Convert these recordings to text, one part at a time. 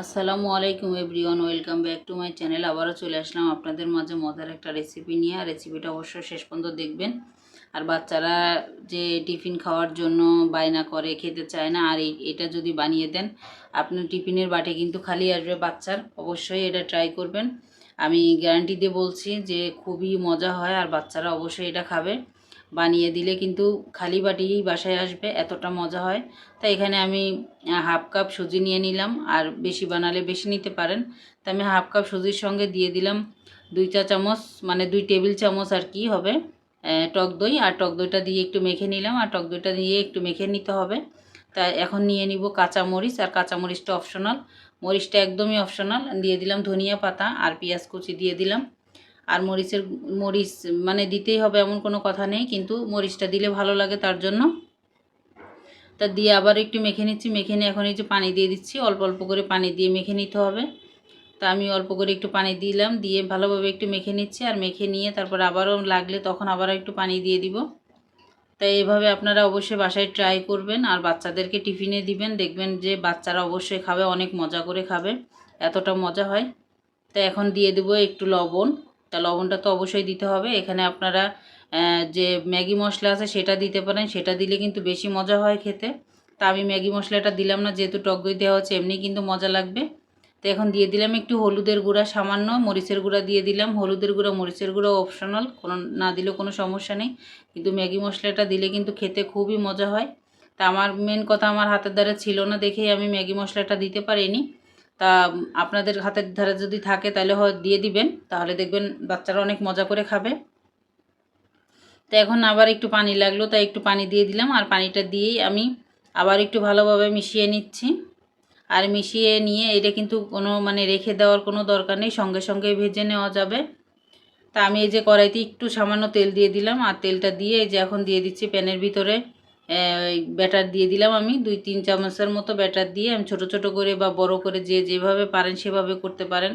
আসসালামু আলাইকুম everyone, welcome back to my channel. আবারও চলে আসলাম আপনাদের মাঝে মজার একটা রেসিপি নিয়ে। আর রেসিপিটা অবশ্যই শেষ পর্যন্ত দেখবেন। আর বাচ্চারা যে টিফিন খাওয়ার জন্য বায়না করে, খেতে চায় না, আর এটা যদি বানিয়ে দেন আপনার টিফিনের বাটে কিন্তু খালি আসবে বাচ্চার। অবশ্যই এটা ট্রাই করবেন। আমি গ্যারান্টি দিয়ে বলছি যে খুবই মজা হয়, আর বাচ্চারা অবশ্যই এটা খাবে। বানিয়ে দিলে কিন্তু খালি বাটিই বাসায় আসবে, এতটা মজা হয়। তাই এখানে আমি হাফ কাপ সুজি নিয়ে নিলাম, আর বেশি বানালে বেশি নিতে পারেন। তা আমি হাফ কাপ সুজির সঙ্গে দিয়ে দিলাম দুই চা চামচ মানে দুই টেবিল চামচ আর কি হবে টক দই। আর টক দইটা দিয়ে একটু মেখে নিলাম, আর টক দইটা দিয়ে একটু মেখে নিতে হবে। তা এখন নিয়ে নিব কাঁচা মরিচ আর কাঁচা মরিচটা অপশনাল মরিচটা একদমই অপশনাল দিয়ে দিলাম ধনিয়া পাতা আর পেঁয়াজ কুচি দিয়ে দিলাম। আর মরিচের, মরিচ মানে দিতেই হবে এমন কোনো কথা নেই, কিন্তু মরিচটা দিলে ভালো লাগে তার জন্য। তা দিয়ে আবার একটু মেখে নিচ্ছি, মেখে নিয়ে এখন এই যে পানি দিয়ে দিচ্ছি, অল্প অল্প করে পানি দিয়ে মেখে নিতে হবে। তা আমি অল্প করে একটু পানি দিলাম, দিয়ে ভালোভাবে একটু মেখে নিচ্ছি, আর মেখে নিয়ে তারপর আবারও লাগলে তখন আবারও একটু পানি দিয়ে দিব। তাই এভাবে আপনারা অবশ্যই বাসায় ট্রাই করবেন, আর বাচ্চাদেরকে টিফিনে দিবেন, দেখবেন যে বাচ্চারা অবশ্যই খাবে, অনেক মজা করে খাবে, এতটা মজা হয়। তো এখন দিয়ে দেবো একটু লবণ। তা লবণটা তো অবশ্যই দিতে হবে। এখানে আপনারা যে ম্যাগি মশলা আছে সেটা দিতে পারেন, সেটা দিলে কিন্তু বেশি মজা হয় খেতে। তা আমি ম্যাগি মশলাটা দিলাম না, যেহেতু টক দই দেওয়া হচ্ছে, এমনি কিন্তু মজা লাগবে। তো এখন দিয়ে দিলাম একটু হলুদের গুঁড়া, সামান্য মরিচের গুঁড়া দিয়ে দিলাম। হলুদের গুঁড়া, মরিচের গুঁড়া অপশনাল কোনো, না দিলেও কোনো সমস্যা নেই। কিন্তু ম্যাগি মশলাটা দিলে কিন্তু খেতে খুবই মজা হয়। তা আমার মেন কথা আমার হাতের দ্বারা ছিল না দেখেই আমি ম্যাগি মশলাটা দিতে পারিনি। তা আপনাদের হাতের ধারে যদি থাকে তাহলে হয় দিয়ে দিবেন, তাহলে দেখবেন বাচ্চারা অনেক মজা করে খাবে। তো এখন আবার একটু পানি লাগল, তাই একটু পানি দিয়ে দিলাম, আর পানিটা দিয়েই আমি আবার একটু ভালোভাবে মিশিয়ে নিচ্ছি। আর মিশিয়ে নিয়ে এটা কিন্তু কোনো মানে রেখে দেওয়ার কোনো দরকার নেই, সঙ্গে সঙ্গে ভেজে নেওয়া যাবে। তা আমি এই যে কড়াইতে একটু সামান্য তেল দিয়ে দিলাম, আর তেলটা দিয়ে এই যে এখন দিয়ে দিচ্ছি প্যানের ভিতরে। ব্যাটার দিয়ে দিলাম আমি, দুই তিন চামচের মতো ব্যাটার দিয়ে আমি ছোট ছোট করে বা বড় করে যে যেভাবে পারেন সেভাবে করতে পারেন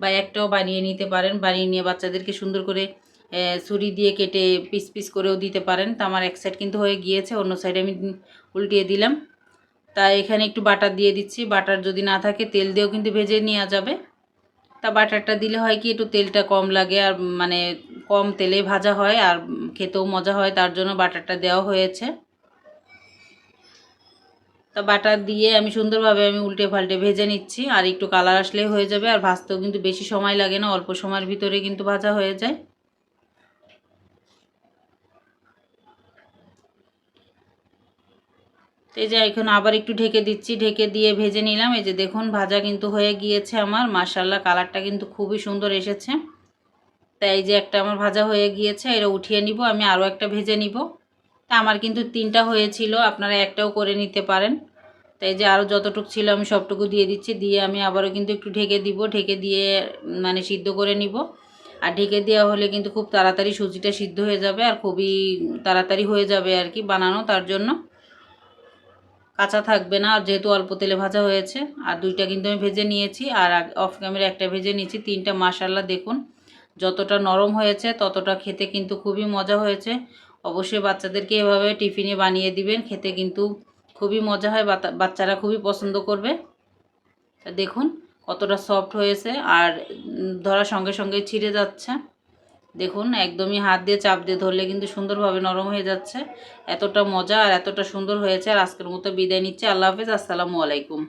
বা একটাও বানিয়ে নিতে পারেন। বানিয়ে নিয়ে বাচ্চাদেরকে সুন্দর করে ছুরি দিয়ে কেটে পিস পিস করেও দিতে পারেন। তা আমার এক সাইড কিন্তু হয়ে গিয়েছে, অন্য সাইডে আমি উল্টিয়ে দিলাম। তা এখানে একটু বাটার দিয়ে দিচ্ছি। বাটার যদি না থাকে, তেল দিয়েও কিন্তু ভেজে নেওয়া যাবে। তা বাটারটা দিলে হয় কি, একটু তেলটা কম লাগে আর মানে কম তেলে ভাজা হয় আর খেতেও মজা হয়, তার জন্য বাটারটা দেওয়া হয়েছে। তা বাটার দিয়ে আমি সুন্দরভাবে আমি উল্টে পাল্টে ভেজে নিচ্ছি। আর একটু কালার আসলেই হয়ে যাবে। আর ভাজতেও কিন্তু বেশি সময় লাগে না, অল্প সময়ের ভিতরে কিন্তু ভাজা হয়ে যায়। এই যে এখন আবার একটু ঢেকে দিচ্ছি। ঢেকে দিয়ে ভেজে নিলাম। এই যে দেখুন, ভাজা কিন্তু হয়ে গিয়েছে আমার। মার্শাল্লাহ কালারটা কিন্তু খুবই সুন্দর এসেছে। তাই যে একটা আমার ভাজা হয়ে গিয়েছে। এটা উঠিয়ে নিব। আমি আরও একটা ভেজে নিব। তা আমার কিন্তু তিনটা হয়েছিল, আপনারা একটাও করে নিতে পারেন। তাই যে আরও যতটুকু ছিল আমি সবটুকু দিয়ে দিচ্ছি, দিয়ে আমি আবারও কিন্তু একটু ঢেকে দিব, ঢেকে দিয়ে মানে সিদ্ধ করে নিব। আর ঢেকে দেওয়া হলে কিন্তু খুব তাড়াতাড়ি সুজিটা সিদ্ধ হয়ে যাবে আর খুবই তাড়াতাড়ি হয়ে যাবে আর কি বানানো তার জন্য। কাঁচা থাকবে না, আর যেহেতু অল্প তেলে ভাজা হয়েছে, আর দুইটা কিন্তু আমি ভেজে নিয়েছি, আর অফ ক্যামেরা একটা ভেজে নিয়েছি, তিনটা মাসাল্লা দেখুন। যতটা নরম হয়েছে ততটা খেতে কিন্তু খুবই মজা হয়েছে। অবশ্যই বাচ্চাদেরকে এভাবে টিফিনে বানিয়ে দিবেন, খেতে কিন্তু খুবই মজা হয় বাচ্চারা খুবই পছন্দ করবে। দেখুন কতটা সফট হয়েছে আর ধরার সঙ্গে সঙ্গে ছিঁড়ে যাচ্ছে। দেখুন একদমই হাত দিয়ে চাপ দিয়ে ধরলে কিন্তু সুন্দরভাবে নরম হয়ে যাচ্ছে। এতটা মজা আর এতটা সুন্দর হয়েছে আর আজকের মতো বিদায় নিচ্ছে। আল্লাহ হাফেজ, আসসালামু আলাইকুম।